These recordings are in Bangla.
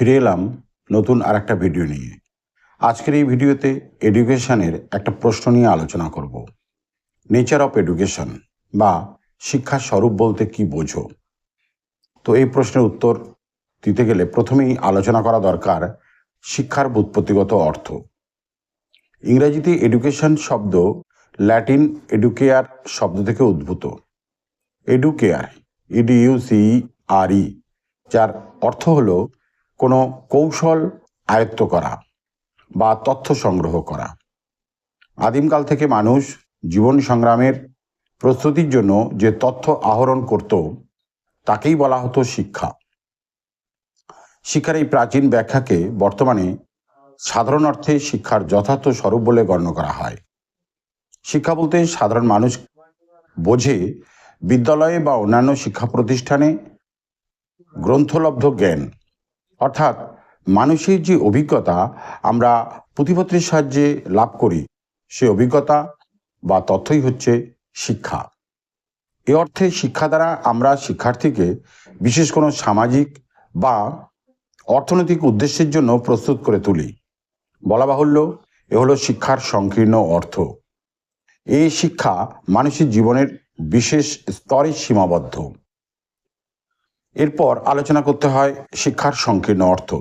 ফিরে এলাম নতুন আর একটা ভিডিও নিয়ে। আজকের এই ভিডিওতে এডুকেশনের একটা প্রশ্ন নিয়ে আলোচনা করব। নেচার অফ এডুকেশন বা শিক্ষার স্বরূপ বলতে কি বোঝো? তো এই প্রশ্নের উত্তর দিতে গেলে প্রথমেই আলোচনা করা দরকার শিক্ষার ব্যুৎপত্তিগত অর্থ। ইংরেজিতে এডুকেশন শব্দ ল্যাটিন এডুকেয়ার শব্দ থেকে উদ্ভূত। এডুকেয়ার ইডিইউসি আর ই, যার অর্থ হল কোনো কৌশল আয়ত্ত করা বা তথ্য সংগ্রহ করা। আদিমকাল থেকে মানুষ জীবন সংগ্রামের প্রস্তুতির জন্য যে তথ্য আহরণ করত, তাকেই বলা হতো শিক্ষা। শিক্ষার এই প্রাচীন ব্যাখ্যাকে বর্তমানে সাধারণ অর্থে শিক্ষার যথার্থ স্বরূপ বলে গণ্য করা হয়। শিক্ষা বলতে সাধারণ মানুষ বোঝে বিদ্যালয়ে বা অন্যান্য শিক্ষা প্রতিষ্ঠানে গ্রন্থলব্ধ জ্ঞান। অর্থাৎ মানুষের যে অভিজ্ঞতা আমরা পুঁথিপত্রের সাহায্যে লাভ করি, সে অভিজ্ঞতা বা তথ্যই হচ্ছে শিক্ষা। এ অর্থে শিক্ষা দ্বারা আমরা শিক্ষার্থীকে বিশেষ কোনো সামাজিক বা অর্থনৈতিক উদ্দেশ্যের জন্য প্রস্তুত করে তুলি। বলা বাহুল্য, এ হলো শিক্ষার সংকীর্ণ অর্থ। এই শিক্ষা মানুষের জীবনের বিশেষ স্তরে সীমাবদ্ধ। এরপর আলোচনা করতে হয় শিক্ষার সংকীর্ণ অর্থ।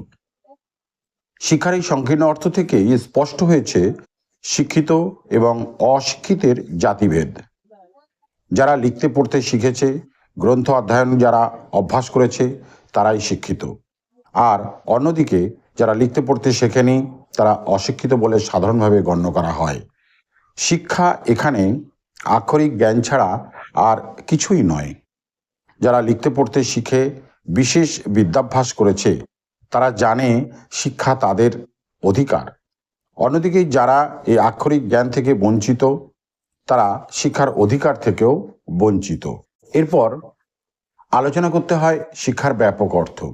শিক্ষার এই সংকীর্ণ অর্থ থেকেই স্পষ্ট হয়েছে শিক্ষিত এবং অশিক্ষিতের জাতিভেদ। যারা লিখতে, পড়তে শিখেছে, গ্রন্থ অধ্যয়ন যারা অভ্যাস করেছে, তারাই শিক্ষিত। আর অন্যদিকে যারা লিখতে, পড়তে শেখেনি, তারা অশিক্ষিত বলে সাধারণভাবে গণ্য করা হয়। শিক্ষা এখানে আক্ষরিক জ্ঞান ছাড়া আর কিছুই নয়। যারা লিখতে পড়তে শিখে বিশেষ বিদ্যাভ্যাস করেছে, তারা জানে শিক্ষা তাদের অধিকার। অন্যদিকে যারা এই আক্ষরিক জ্ঞান থেকে বঞ্চিত, তারা শিক্ষার অধিকার থেকেও বঞ্চিত। এরপর আলোচনা করতে হয় শিক্ষার ব্যাপক অর্থ।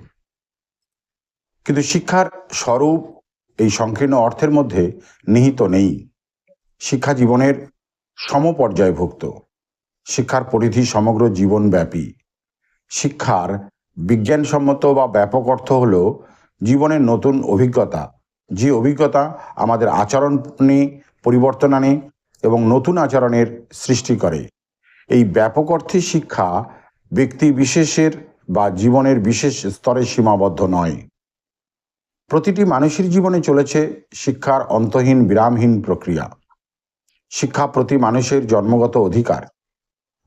কিন্তু শিক্ষার স্বরূপ এই সংকীর্ণ অর্থের মধ্যে নিহিত নেই। শিক্ষা জীবনের সমপর্যায়ভুক্ত। শিক্ষার পরিধি সমগ্র জীবনব্যাপী। শিক্ষার বিজ্ঞানসম্মত বা ব্যাপক অর্থ হল জীবনের নতুন অভিজ্ঞতা। যে অভিজ্ঞতা আমাদের আচরণে পরিবর্তন আনে এবং নতুন আচরণের সৃষ্টি করে। এই ব্যাপক অর্থে শিক্ষা ব্যক্তি বিশেষের বা জীবনের বিশেষ স্তরে সীমাবদ্ধ নয়। প্রতিটি মানুষের জীবনে চলেছে শিক্ষার অন্তহীন বিরামহীন প্রক্রিয়া। শিক্ষা প্রতি মানুষের জন্মগত অধিকার।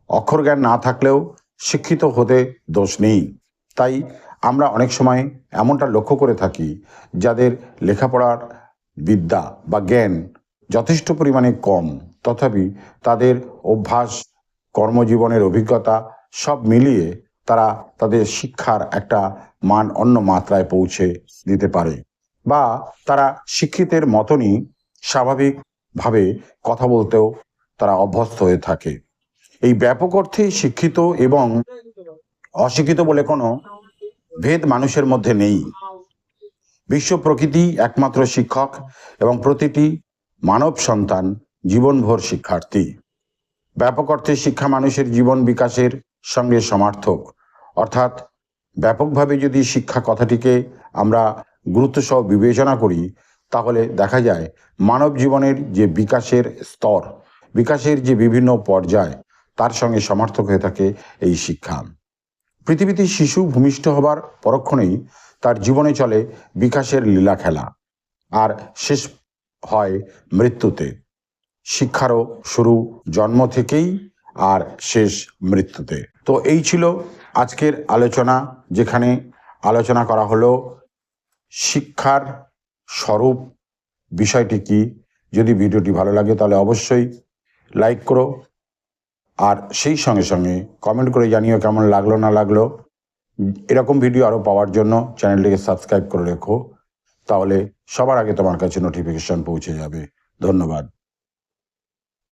অক্ষর জ্ঞান না থাকলেও শিক্ষিত হতে দোষ নেই। তাই আমরা অনেক সময় এমনটা লক্ষ্য করে থাকি, যাদের লেখাপড়ার বিদ্যা বা জ্ঞান যথেষ্ট পরিমাণে কম, তথাপি তাদের অভ্যাস, কর্মজীবনের অভিজ্ঞতা সব মিলিয়ে তারা তাদের শিক্ষার একটা মান অন্য মাত্রায় পৌঁছে দিতে পারে বা তারা শিক্ষিতের মতনই স্বাভাবিকভাবে কথা বলতেও তারা অভ্যস্ত হয়ে থাকে। এই ব্যাপক অর্থে শিক্ষিত এবং অশিক্ষিত বলে কোনো ভেদ মানুষের মধ্যে নেই। বিশ্ব প্রকৃতি একমাত্র শিক্ষক এবং প্রতিটি মানব সন্তান জীবনভর শিক্ষার্থী। ব্যাপক অর্থে শিক্ষা মানুষের জীবন বিকাশের সঙ্গে সমার্থক। অর্থাৎ ব্যাপকভাবে যদি শিক্ষা কথাটিকে আমরা গুরুত্বসহ বিবেচনা করি, তাহলে দেখা যায় মানব জীবনের যে বিকাশের স্তর, বিকাশের যে বিভিন্ন পর্যায় তার সঙ্গে সমার্থক হয়ে থাকে এই শিক্ষা। পৃথিবীতে শিশু ভূমিষ্ঠ হবার পরক্ষণেই তার জীবনে চলে বিকাশের লীলা খেলা, আর শেষ হয় মৃত্যুতে। শিক্ষারও শুরু জন্ম থেকেই, আর শেষ মৃত্যুতে। তো এই ছিল আজকের আলোচনা, যেখানে আলোচনা করা হলো শিক্ষার স্বরূপ বিষয়টি কি। যদি ভিডিওটি ভালো লাগে তাহলে অবশ্যই লাইক করো আর সেই সঙ্গে সঙ্গে কমেন্ট করে জানিও কেমন লাগল, না লাগল। এরকম ভিডিও আরও পাওয়ার জন্য চ্যানেলটিকে সাবস্ক্রাইব করে রেখো, তাহলে সবার আগে তোমার কাছে নোটিফিকেশন পৌঁছে যাবে। ধন্যবাদ।